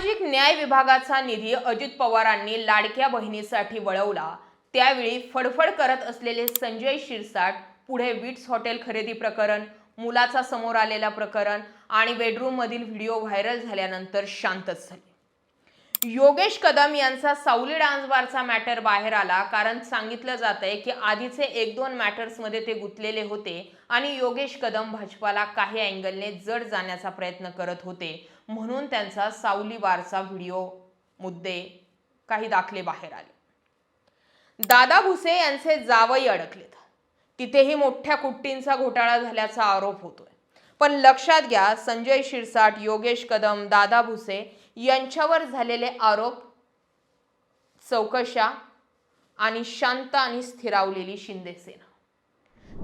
सामाजिक न्याय विभागाचा निधी अजित पवारांनी लाडक्या बहिणीसाठी वळवला. त्यावेळी फडफड करत असलेले संजय शिरसाट पुढे विट्स हॉटेल खरेदी प्रकरण मुलाचा समोर आलेला प्रकरण आणि बेडरूममधील व्हिडिओ व्हायरल झाल्यानंतर शांतच झाले. योगेश कदम यांचा सावली डान्स बारचा मॅटर बाहेर आला. कारण सांगितलं जात आहे की आधीचे एक दोन मॅटर्समध्ये ते गुंतलेले होते आणि योगेश कदम भाजपाला काही अँगलने जड जाण्याचा प्रयत्न करत होते. म्हणून त्यांचा सावली बारचा व्हिडिओ मुद्दे काही दाखले बाहेर आले. दादा भुसे यांचे जावई अडकलेत. तिथेही मोठ्या कुट्टींचा घोटाळा झाल्याचा आरोप होतोय. पण लक्षात घ्या संजय शिरसाट योगेश कदम दादा भुसे यांच्यावर झालेले आरोप चौकशा आणि शांत आणि स्थिरावलेली शिंदेसेना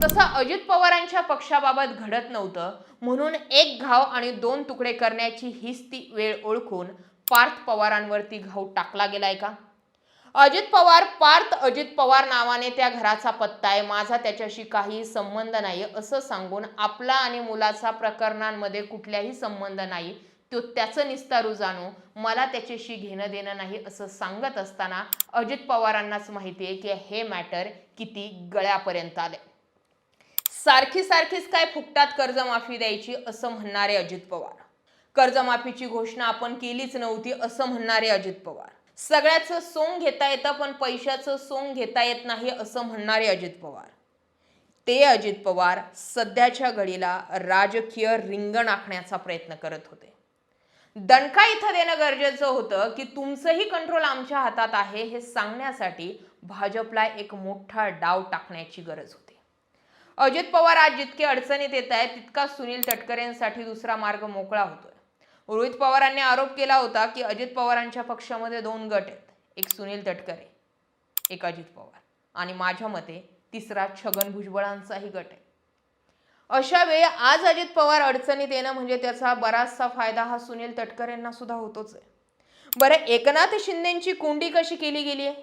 तसं अजित पवारांच्या पक्षाबाबत घडत नव्हतं म्हणून एक घाव आणि दोन तुकडे करण्याची हीच ती वेळ ओळखून पार्थ पवारांवरती घाव टाकला गेलाय का? अजित पवार पार्थ अजित पवार नावाने त्या घराचा पत्ता आहे माझा त्याच्याशी काही संबंध नाही असं सांगून आपला आणि मुलाचा प्रकरणांमध्ये कुठल्याही संबंध नाही तो त्याचं निस्तारू जाणू मला त्याच्याशी घेणं देणं नाही असं सांगत असताना अजित पवारांनाच माहिती आहे की हे मॅटर किती गळ्यापर्यंत आले सारखी सारखीच काय फुकटात कर्जमाफी द्यायची असं म्हणणारे अजित पवार. कर्जमाफीची घोषणा आपण केलीच नव्हती असं म्हणणारे अजित पवार. सगळ्याचं सोंग घेता येतं पण पैशाचं सोंग घेता येत नाही असं म्हणणारे अजित पवार. ते अजित पवार सध्याच्या घडीला राजकीय रिंगण आखण्याचा प्रयत्न करत होते. दणका इथं देणं गरजेचं होतं की तुमचंही कंट्रोल आमच्या हातात आहे हे सांगण्यासाठी भाजपला एक मोठा डाव टाकण्याची गरज होती. अजित पवार आज जितके अडचणीत येत आहेत तितका सुनील तटकरेंसाठी दुसरा मार्ग मोकळा होतोय. रोहित पवारांनी आरोप केला होता की अजित पवारांच्या पक्षामध्ये दोन गट आहेत एक सुनील तटकरे एक अजित पवार. आणि माझ्या मते तिसरा छगन भुजबळांचाही गट आहे. अशा वेळी आज अजित पवार अडचणीत येणं म्हणजे त्याचा बराचसा फायदा हा सुनील तटकरेंना सुद्धा होतोच आहे. बरं एकनाथ शिंदेची कोंडी कशी केली गेली आहे?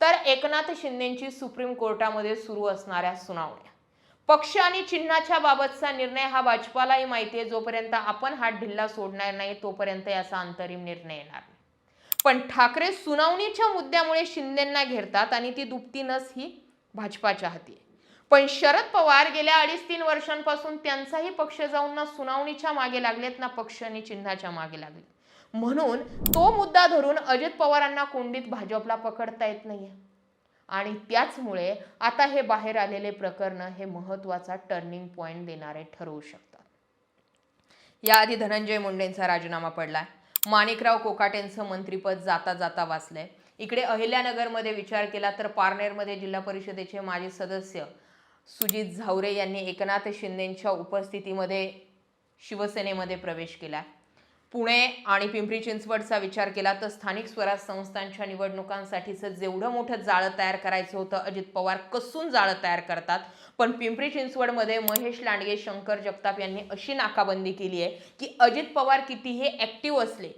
तर एकनाथ शिंदेची सुप्रीम कोर्टामध्ये सुरू असणाऱ्या सुनावण्या. पक्ष आणि चिन्हाच्या बाबतचा निर्णय हा भाजपालाही माहिती आहे. जोपर्यंत आपण हात ढिल्ला सोडणार नाही तोपर्यंत याचा अंतरिम निर्णय येणार नाही. पण ठाकरे सुनावणीच्या मुद्द्यामुळे शिंदेंना घेरतात आणि ती दुपती नस ही भाजपाच्या हाती आहे. पण शरद पवार गेल्या अडीच तीन वर्षांपासून त्यांचाही पक्ष जाऊन ना सुनावणीच्या मागे लागलेत ना पक्ष आणि चिन्हाच्या मागे लागलेत. म्हणून तो मुद्दा धरून अजित पवारांना कोंडीत भाजपला पकडता येत नाहीये. आणि त्याचमुळे आता हे बाहेर आलेले प्रकरण हे महत्त्वाचा टर्निंग पॉइंट देणारे ठरवू शकतात. याआधी धनंजय मुंडेंचा राजीनामा पडलाय. माणिकराव कोकाटेंचं मंत्रीपद जाता जाता वाचलंय. इकडे अहिल्यानगरमध्ये विचार केला तर पारनेरमध्ये जिल्हा परिषदेचे माजी सदस्य सुजित झावरे यांनी एकनाथ शिंदेंच्या उपस्थितीमध्ये शिवसेनेमध्ये प्रवेश केला. पुणे आणि पिंपरी चिंचवडचा विचार केला तर स्थानिक स्वराज संस्थांच्या निवडणुकांसाठीचं जेवढं मोठं जाळं तयार करायचं होतं अजित पवार कसून जाळं तयार करतात? पण पिंपरी चिंचवडमध्ये महेश लांडगे शंकर जगताप यांनी अशी नाकाबंदी केली आहे की अजित पवार कितीही ॲक्टिव्ह असले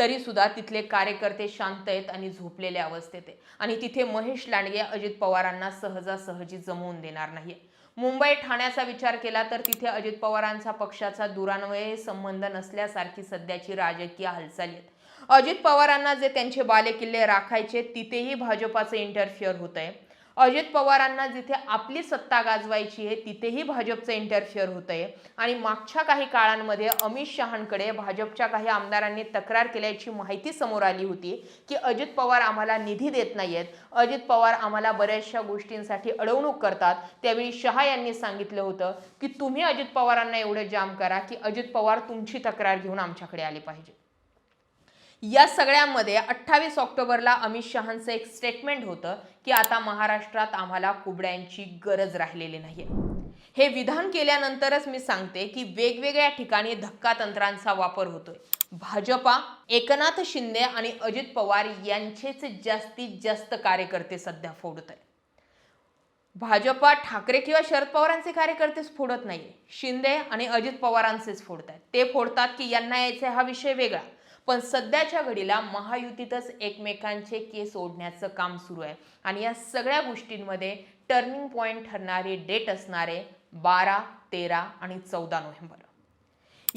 तरी सुद्धा तिथले कार्यकर्ते शांत आहेत आणि झोपलेल्या अवस्थेत आहे आणि तिथे महेश लांडगे अजित पवारांना सहजासहजी जमवून देणार नाही मुंबई ठाण्याचा विचार केला तर तिथे अजित पवारांचा पक्षाचा दुरान्वये संबंध नसल्यासारखी सध्याची राजकीय हालचाली आहेत. अजित पवारांना जे त्यांचे बालेकिल्ले राखायचे तिथेही भाजपाचं इंटरफिअर होत आहे अजित पवारांना जिथे आपली सत्ता गाजवायची आहे तिथेही भाजपचं इंटरफिअर होत आहे आणि मागच्या काही काळांमध्ये अमित शहांकडे भाजपच्या काही आमदारांनी तक्रार केल्याची माहिती समोर आली होती की अजित पवार आम्हाला निधी देत नाहीयेत. अजित पवार आम्हाला बऱ्याचशा गोष्टींसाठी अडवणूक करतात. त्यावेळी शहा यांनी सांगितलं होतं की तुम्ही अजित पवारांना एवढं जाम करा की अजित पवार तुमची तक्रार घेऊन आमच्याकडे आले पाहिजे. या सगळ्यामध्ये अठ्ठावीस ऑक्टोबरला अमित शहांचं एक स्टेटमेंट होतं की आता महाराष्ट्रात आम्हाला कुबड्यांची गरज राहिलेली नाहीये. हे विधान केल्यानंतरच मी सांगते की वेगवेगळ्या ठिकाणी धक्का तंत्रांचा वापर होतोय. भाजपा एकनाथ शिंदे आणि अजित पवार यांचेच जास्तीत जास्त कार्यकर्ते सध्या फोडत आहे भाजपा ठाकरे किंवा शरद पवारांचे कार्यकर्तेच फोडत नाही शिंदे आणि अजित पवारांचेच फोडत आहेत ते फोडतात की यांना यायचा हा विषय वेगळा. पण सध्याच्या घडीला महायुतीतच एकमेकांचे केस ओढण्याचं काम सुरू आहे. आणि या सगळ्या गोष्टींमध्ये टर्निंग पॉईंट ठरणारी डेट असणारे बारा तेरा आणि चौदा नोव्हेंबर.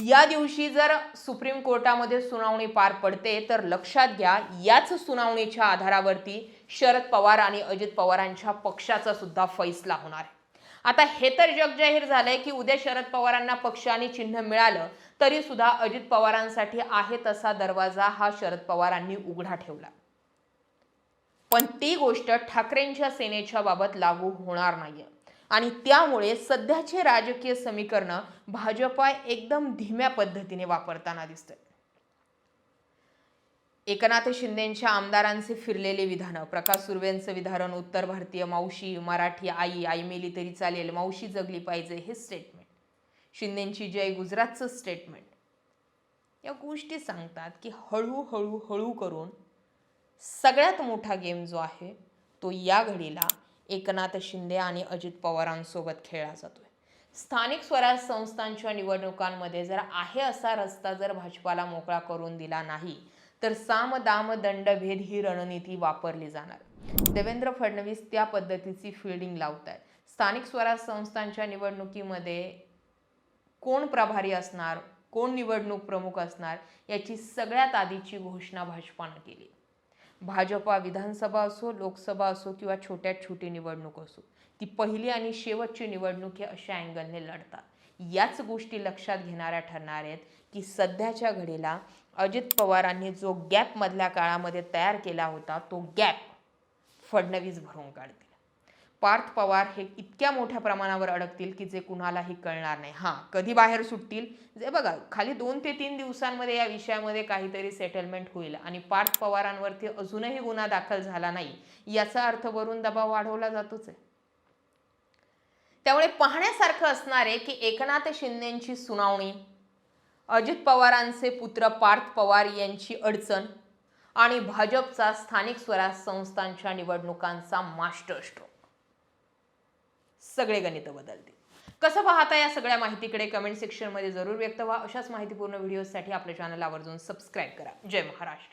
या दिवशी जर सुप्रीम कोर्टामध्ये सुनावणी पार पडते तर लक्षात घ्या याच सुनावणीच्या आधारावरती शरद पवार आणि अजित पवारांच्या पक्षाचा सुद्धा फैसला होणार आहे. आता हे तर जग जाहीर झालंय की उद्या शरद पवारांना पक्ष आणि चिन्ह मिळालं तरी सुद्धा अजित पवारांसाठी आहे तसा दरवाजा हा शरद पवारांनी उघडा ठेवला. पण ती गोष्ट ठाकरेंच्या सेनेच्या बाबत लागू होणार नाहीये. आणि त्यामुळे सध्याचे राजकीय समीकरण भाजपा एकदम धीम्या पद्धतीने वापरताना दिसतंय. एकनाथ शिंदेच्या आमदारांचे फिरलेले विधानं प्रकाश सुर्वेंचं विधान उत्तर भारतीय मावशी मराठी आई आई मेली तरी चालेल मावशी जगली पाहिजे हे स्टेटमेंट शिंदेंची जय गुजरातचं स्टेटमेंट या गोष्टी सांगतात की हळूहळू हळू करून सगळ्यात मोठा गेम जो आहे तो या घडीला एकनाथ शिंदे आणि अजित पवारांसोबत खेळला जातोय. स्थानिक स्वराज संस्थांच्या निवडणुकांमध्ये जर आहे असा रस्ता जर भाजपाला मोकळा करून दिला नाही तर साम दाम दंडभेद ही रणनीती वापरली जाणार. देवेंद्र फडणवीस त्या पद्धतीची फिल्डिंग लावत आहेत स्थानिक स्वराज संस्थांच्या निवडणुकीमध्ये कोण प्रभारी असणार कोण निवडणूक प्रमुख असणार याची सगळ्यात आधीची घोषणा भाजपानं केली. भाजपा विधानसभा असो लोकसभा असो किंवा छोट्यात छोटी निवडणूक असो ती पहिली आणि शेवटची निवडणूक हे अशा अँगलने लढतात. याच गोष्टी लक्षात घेणाऱ्या ठरणार आहेत की सध्याच्या घडीला अजित पवारांनी जो गॅपमधल्या काळामध्ये तयार केला होता तो गॅप फडणवीस भरून काढतील. पार्थ पवार हे इतक्या मोठ्या प्रमाणावर अडकतील की जे कुणालाही कळणार नाही. हां कधी बाहेर सुटतील? जे बघा खाली दोन ते तीन दिवसांमध्ये या विषयामध्ये काहीतरी सेटलमेंट होईल आणि पार्थ पवारांवरती अजूनही गुन्हा दाखल झाला नाही याचा अर्थ वरून दबाव वाढवला जातोच आहे. त्यामुळे पाहण्यासारखं असणार आहे की एकनाथ शिंदेची सुनावणी अजित पवारांचे पुत्र पार्थ पवार यांची अडचण आणि भाजपचा स्थानिक स्वराज संस्थांच्या निवडणुकांचा मास्टर स्ट्रोक सगळे गणित बदलतील. कसं पाहता या सगळ्या माहितीकडे कमेंट सेक्शनमध्ये जरूर व्यक्त व्हा. अशाच माहितीपूर्ण व्हिडिओसाठी आपल्या चॅनल आवर्जून सबस्क्राईब करा. जय महाराष्ट्र.